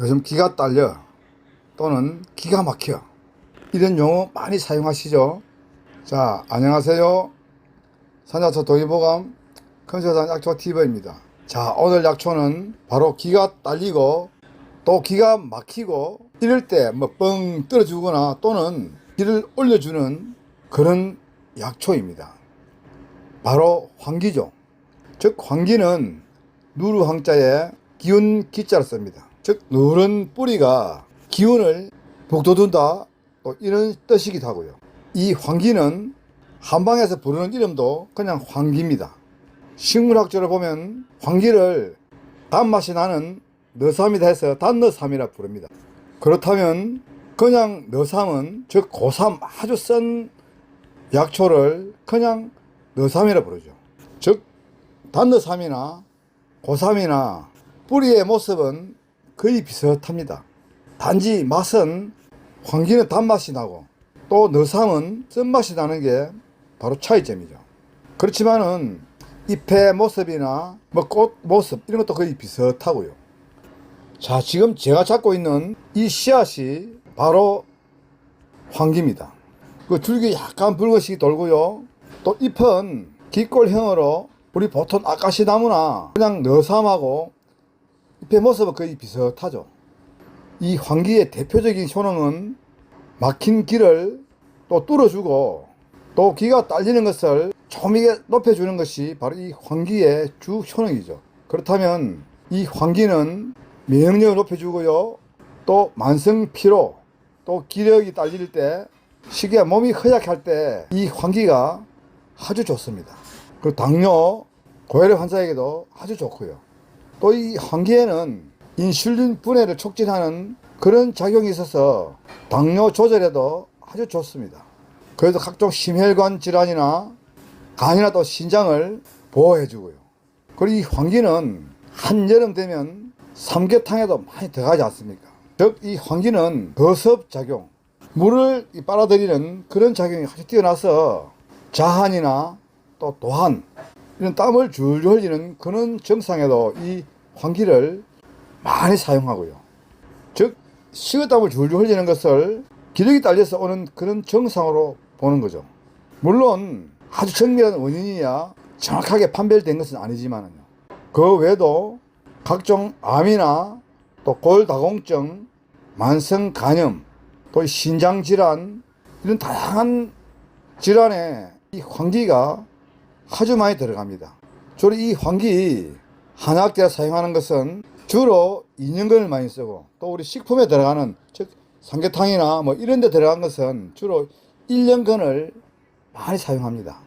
요즘 기가 딸려 또는 기가 막혀 이런 용어 많이 사용하시죠? 자, 안녕하세요. 산자초 동의보감 컨설tant 약초 TV입니다. 자, 오늘 약초는 바로 기가 딸리고 또 기가 막히고 이럴 때 뭐 뻥 떨어지거나 또는 기를 올려주는 그런 약초입니다. 바로 황기죠. 즉 황기는 누르 황자에 기운 기자를 씁니다. 즉 누른 뿌리가 기운을 북돋운다 또 이런 뜻이기도 하고요. 이 황기는 한방에서 부르는 이름도 그냥 황기입니다. 식물학적으로 보면 황기를 단맛이 나는 너삼이다 해서 단너삼이라 부릅니다. 그렇다면 그냥 너삼은 즉 고삼 아주 쓴 약초를 그냥 너삼이라 부르죠. 즉 단너삼이나 고삼이나 뿌리의 모습은 거의 비슷합니다. 단지 맛은 황기는 단맛이 나고 또 너삼은 쓴맛이 나는 게 바로 차이점이죠. 그렇지만은 잎의 모습이나 뭐 꽃 모습 이런 것도 거의 비슷하고요. 자, 지금 제가 잡고 있는 이 씨앗이 바로 황기입니다. 그 줄기 약간 붉은색이 돌고요. 또 잎은 기꼴형으로 우리 보통 아까시 나무나 그냥 너삼하고 잎의 모습은 거의 비슷하죠. 이 황기의 대표적인 효능은 막힌 길을 또 뚫어주고 또 기가 딸리는 것을 조미게 높여주는 것이 바로 이 황기의 주 효능이죠. 그렇다면 이 황기는 면역력을 높여주고요. 또 만성 피로 또 기력이 딸릴 때 시기가 몸이 허약할 때이 황기가 아주 좋습니다. 그 당뇨, 고혈압 환자에게도 아주 좋고요. 또이 황기에는 인슐린 분해를 촉진하는 그런 작용이 있어서 당뇨 조절에도 아주 좋습니다. 그래도 각종 심혈관 질환이나 간이나 또 신장을 보호해주고요. 그리고 이 황기는 한여름 되면 삼계탕에도 많이 들어가지 않습니까? 즉, 이 황기는 거섭 작용, 물을 이 빨아들이는 그런 작용이 아주 뛰어나서 자한이나 또 도한, 이런 땀을 줄줄 흘리는 그런 증상에도 이 황기를 많이 사용하고요. 즉, 식은땀을 줄줄 흘리는 것을 기력이 딸려서 오는 그런 증상으로 보는 거죠. 물론 아주 정밀한 원인이야 정확하게 판별된 것은 아니지만요. 그 외에도 각종 암이나 또 골다공증, 만성 간염, 또 신장 질환 이런 다양한 질환에 이 황기가 아주 많이 들어갑니다. 주로 이 황기 한약대가 사용하는 것은 주로 2년근을 많이 쓰고 또 우리 식품에 들어가는 즉 삼계탕이나 뭐 이런 데 들어간 것은 주로 1년근을 많이 사용합니다.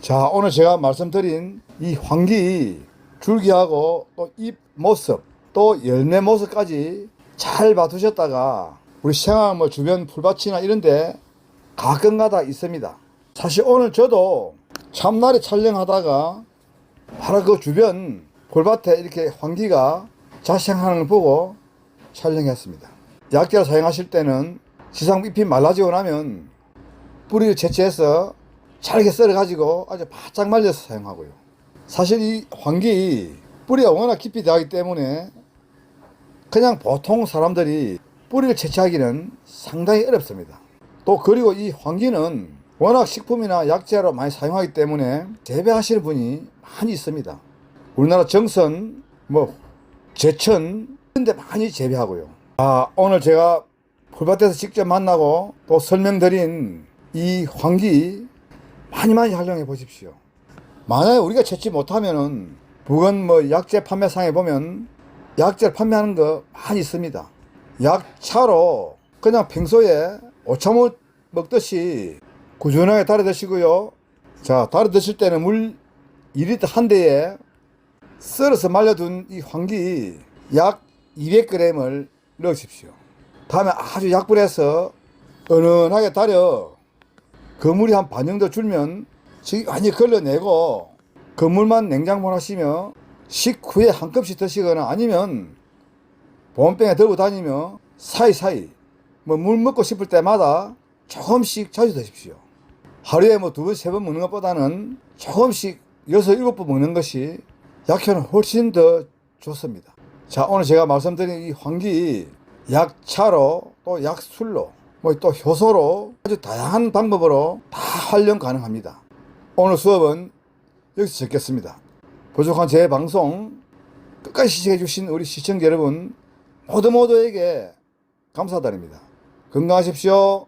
자, 오늘 제가 말씀드린 이 황기 줄기하고 또 잎 모습 또 열매 모습까지 잘 봐두셨다가 우리 생활 뭐 주변 풀밭이나 이런 데 가끔가다 있습니다. 사실 오늘 저도 참날에 촬영하다가 바로 그 주변 풀밭에 이렇게 황기가 자생하는 걸 보고 촬영했습니다. 약재를 사용하실 때는 지상 잎이 말라지고 나면 뿌리를 채취해서 잘게 썰어가지고 아주 바짝 말려서 사용하고요. 사실 이 황기 뿌리가 워낙 깊이 들어가기 때문에 그냥 보통 사람들이 뿌리를 채취하기는 상당히 어렵습니다. 또 그리고 이 황기는 워낙 식품이나 약재로 많이 사용하기 때문에 재배하시는 분이 많이 있습니다. 우리나라 정선, 뭐 제천 이런 데 많이 재배하고요. 아, 오늘 제가 풀밭에서 직접 만나고 또 설명드린 이 황기 많이 많이 활용해 보십시오. 만약에 우리가 채취 못하면은 부근 뭐 약재 판매상에 보면 약재를 판매하는 거 많이 있습니다. 약차로 그냥 평소에 오차모 먹듯이 꾸준하게 달여 드시고요. 자, 달여 드실 때는 물 2리터 한 대에 썰어서 말려둔 이 황기 약 200g을 넣으십시오. 다음에 아주 약불에서 은은하게 달여 그물이 한 반 정도 줄면 지금 완전히 걸러내고 그물만 냉장고 하시며 식후에 한 컵씩 드시거나 아니면 보온병에 들고 다니며 사이사이 뭐 물 먹고 싶을 때마다 조금씩 자주 드십시오. 하루에 뭐 두 번, 세 번 먹는 것보다는 조금씩 여섯, 일곱 번 먹는 것이 약효는 훨씬 더 좋습니다. 자, 오늘 제가 말씀드린 이 환기 약차로 또 약술로 뭐 또 효소로 아주 다양한 방법으로 다 활용 가능합니다. 오늘 수업은 여기서 적겠습니다. 부족한 제 방송 끝까지 시청해 주신 우리 시청자 여러분 모두 모두에게 감사드립니다. 건강하십시오.